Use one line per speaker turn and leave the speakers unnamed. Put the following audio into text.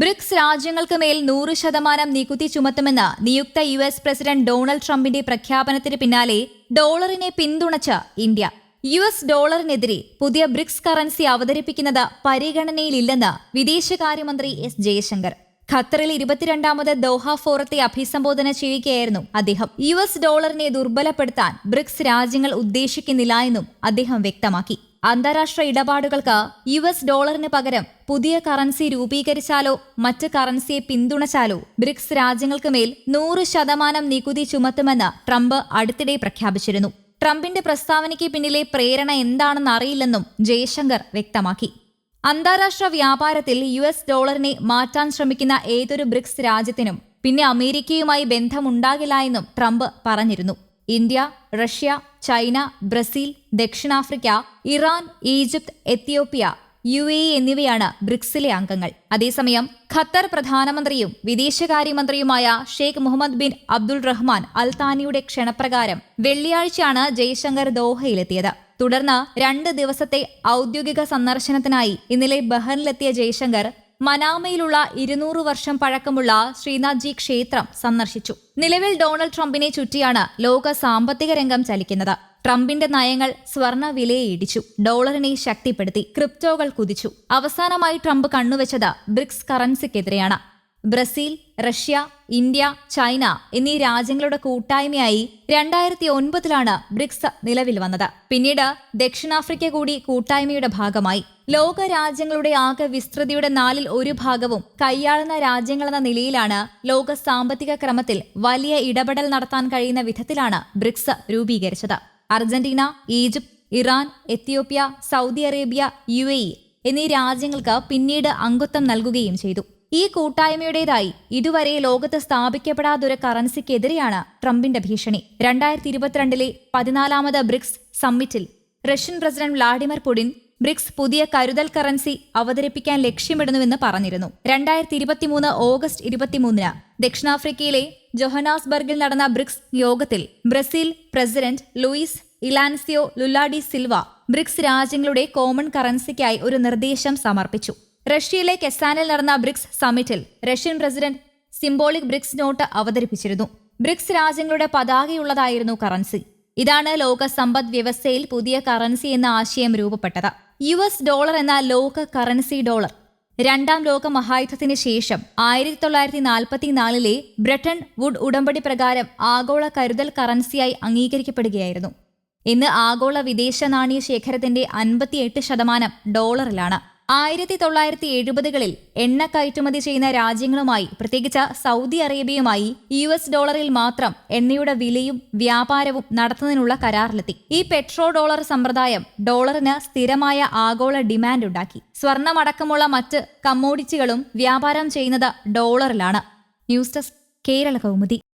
BRICS രാജ്യങ്ങൾക്ക് മേൽ നൂറ് ശതമാനം നികുതി ചുമത്തുമെന്ന് നിയുക്ത യു എസ് പ്രസിഡന്റ് ഡൊണാൾഡ് ട്രംപിന്റെ പ്രഖ്യാപനത്തിന് പിന്നാലെ ഡോളറിനെ പിന്തുണച്ച ഇന്ത്യ യു എസ് ഡോളറിനെതിരെ പുതിയ ബ്രിക്സ് കറൻസി അവതരിപ്പിക്കുന്നത് പരിഗണനയിലില്ലെന്ന് വിദേശകാര്യമന്ത്രി എസ് ജയശങ്കർ ഖത്തറിൽ ഇരുപത്തിരണ്ടാമത് ദോഹ ഫോറത്തെ അഭിസംബോധന ചെയ്യുകയായിരുന്നു അദ്ദേഹം യു എസ് ഡോളറിനെ ദുർബലപ്പെടുത്താൻ ബ്രിക്സ് രാജ്യങ്ങൾ ഉദ്ദേശിക്കുന്നില്ല എന്നും അദ്ദേഹം വ്യക്തമാക്കി അന്താരാഷ്ട്ര ഇടപാടുകൾക്ക് യു എസ് ഡോളറിന് പകരം പുതിയ കറൻസി രൂപീകരിച്ചാലോ മറ്റ് കറൻസിയെ പിന്തുണച്ചാലോ ബ്രിക്സ് രാജ്യങ്ങൾക്ക് മേൽ നൂറ് ശതമാനം നികുതി ചുമത്തുമെന്ന് ട്രംപ് അടുത്തിടെ പ്രഖ്യാപിച്ചിരുന്നു ട്രംപിന്റെ പ്രസ്താവനയ്ക്ക് പിന്നിലെ പ്രേരണ എന്താണെന്ന് അറിയില്ലെന്നും ജയശങ്കർ വ്യക്തമാക്കി അന്താരാഷ്ട്ര വ്യാപാരത്തിൽ യു എസ് ഡോളറിനെ മാറ്റാൻ ശ്രമിക്കുന്ന ഏതൊരു ബ്രിക്സ് രാജ്യത്തിനും പിന്നെ അമേരിക്കയുമായി ബന്ധമുണ്ടാകില്ല എന്നും ട്രംപ് പറഞ്ഞിരുന്നു ഇന്ത്യ റഷ്യ ചൈന ബ്രസീൽ ദക്ഷിണാഫ്രിക്ക Iran Egypt Ethiopia U A എന്നിവയാണ് ബ്രിക്സിലെ അംഗങ്ങൾ അതേസമയം ഖത്തർ പ്രധാനമന്ത്രിയും വിദേശകാര്യമന്ത്രിയുമായ Sheikh Mohammed bin Abdul Rahman അൽതാനിയുടെ ക്ഷണപ്രകാരം വെള്ളിയാഴ്ചയാണ് ജയശങ്കർ ദോഹയിലെത്തിയത് തുടർന്ന് രണ്ട് ദിവസത്തെ ഔദ്യോഗിക സന്ദർശനത്തിനായി ഇന്നലെ ബഹറിലെത്തിയ ജയശങ്കർ മനാമയിലുള്ള ഇരുന്നൂറ് വർഷം പഴക്കമുള്ള ശ്രീനാഥ്ജി ക്ഷേത്രം സന്ദർശിച്ചു നിലവിൽ ഡൊണാൾഡ് ട്രംപിനെ ചുറ്റിയാണ് ലോക സാമ്പത്തിക രംഗം ചലിക്കുന്നത് ട്രംപിന്റെ നയങ്ങൾ സ്വർണ്ണ വിലയെ ഇടിച്ചു ഡോളറിനെ ശക്തിപ്പെടുത്തി ക്രിപ്റ്റോകൾ കുതിച്ചു അവസാനമായി ട്രംപ് കണ്ണുവച്ചത് ബ്രിക്സ് കറൻസിക്കെതിരെയാണ് ബ്രസീൽ റഷ്യ ഇന്ത്യ ചൈന എന്നീ രാജ്യങ്ങളുടെ കൂട്ടായ്മയായി രണ്ടായിരത്തി ഒൻപതിലാണ് ബ്രിക്സ് നിലവിൽ വന്നത് പിന്നീട് ദക്ഷിണാഫ്രിക്ക കൂടി കൂട്ടായ്മയുടെ ഭാഗമായി ലോക രാജ്യങ്ങളുടെ ആകെ വിസ്തൃതിയുടെ നാലിൽ ഒരു ഭാഗവും കൈയാളുന്ന രാജ്യങ്ങളെന്ന നിലയിലാണ് ലോക സാമ്പത്തിക ക്രമത്തിൽ വലിയ ഇടപെടൽ നടത്താൻ കഴിയുന്ന വിധത്തിലാണ് ബ്രിക്സ് രൂപീകരിച്ചത് Argentina Egypt Iran Ethiopia Saudi Arabia U A എന്നീ രാജ്യങ്ങൾക്ക് പിന്നീട് അംഗത്വം നൽകുകയും ചെയ്തു ഈ കൂട്ടായ്മയുടേതായി ഇതുവരെ ലോകത്ത് സ്ഥാപിക്കപ്പെടാതൊരു കറൻസിക്കെതിരെയാണ് ട്രംപിന്റെ ഭീഷണി രണ്ടായിരത്തി ഇരുപത്തിരണ്ടിലെ പതിനാലാമത് ബ്രിക്സ് സമ്മിറ്റിൽ Russian president Vladimir Putin BRICS പുതിയ കരുതൽ കറൻസി അവതരിപ്പിക്കാൻ ലക്ഷ്യമിടുന്നുവെന്ന് പറഞ്ഞിരുന്നു രണ്ടായിരത്തി ഇരുപത്തിമൂന്ന് ഓഗസ്റ്റ് ഇരുപത്തിമൂന്നിന് ദക്ഷിണാഫ്രിക്കയിലെ ജൊഹനാസ്ബർഗിൽ നടന്ന ബ്രിക്സ് യോഗത്തിൽ Brazil president Luiz Inacio Lula da Silva BRICS രാജ്യങ്ങളുടെ കോമൺ കറൻസിക്കായി ഒരു നിർദ്ദേശം സമർപ്പിച്ചു റഷ്യയിലെ കെസാനിൽ നടന്ന ബ്രിക്സ് സമ്മിറ്റിൽ Russian president symbolic BRICS note അവതരിപ്പിച്ചിരുന്നു ബ്രിക്സ് രാജ്യങ്ങളുടെ പതാകയുള്ളതായിരുന്നു കറൻസി ഇതാണ് ലോക സമ്പദ് വ്യവസ്ഥയിൽ പുതിയ കറൻസി എന്ന ആശയം രൂപപ്പെട്ടത് യു എസ് ഡോളർ എന്ന ലോക കറൻസി ഡോളർ രണ്ടാം ലോക മഹായുദ്ധത്തിന് ശേഷം ആയിരത്തി തൊള്ളായിരത്തി നാൽപ്പത്തിനാലിലെ ബ്രിട്ടൻ വുഡ് ഉടമ്പടി പ്രകാരം ആഗോള കരുതൽ കറൻസിയായി അംഗീകരിക്കപ്പെടുകയായിരുന്നു ഇന്ന് ആഗോള വിദേശ നാണയ ശേഖരത്തിന്റെ അൻപത്തിയെട്ട് ശതമാനം ഡോളറിലാണ് ആയിരത്തി തൊള്ളായിരത്തി എഴുപതുകളിൽ എണ്ണ കയറ്റുമതി ചെയ്യുന്ന രാജ്യങ്ങളുമായി പ്രത്യേകിച്ച് സൗദി അറേബ്യയുമായി യു എസ് ഡോളറിൽ മാത്രം എണ്ണയുടെ വിലയും വ്യാപാരവും നടത്തുന്നതിനുള്ള കരാറിലെത്തി ഈ പെട്രോ ഡോളർ സമ്പ്രദായം ഡോളറിന് സ്ഥിരമായ ആഗോള ഡിമാൻഡ് ഉണ്ടാക്കി സ്വർണമടക്കമുള്ള മറ്റ് കമ്മോഡിറ്റികളും വ്യാപാരം ചെയ്യുന്നത് ഡോളറിലാണ് ന്യൂസ് ഡെസ്ക് കേരള കൗമുദി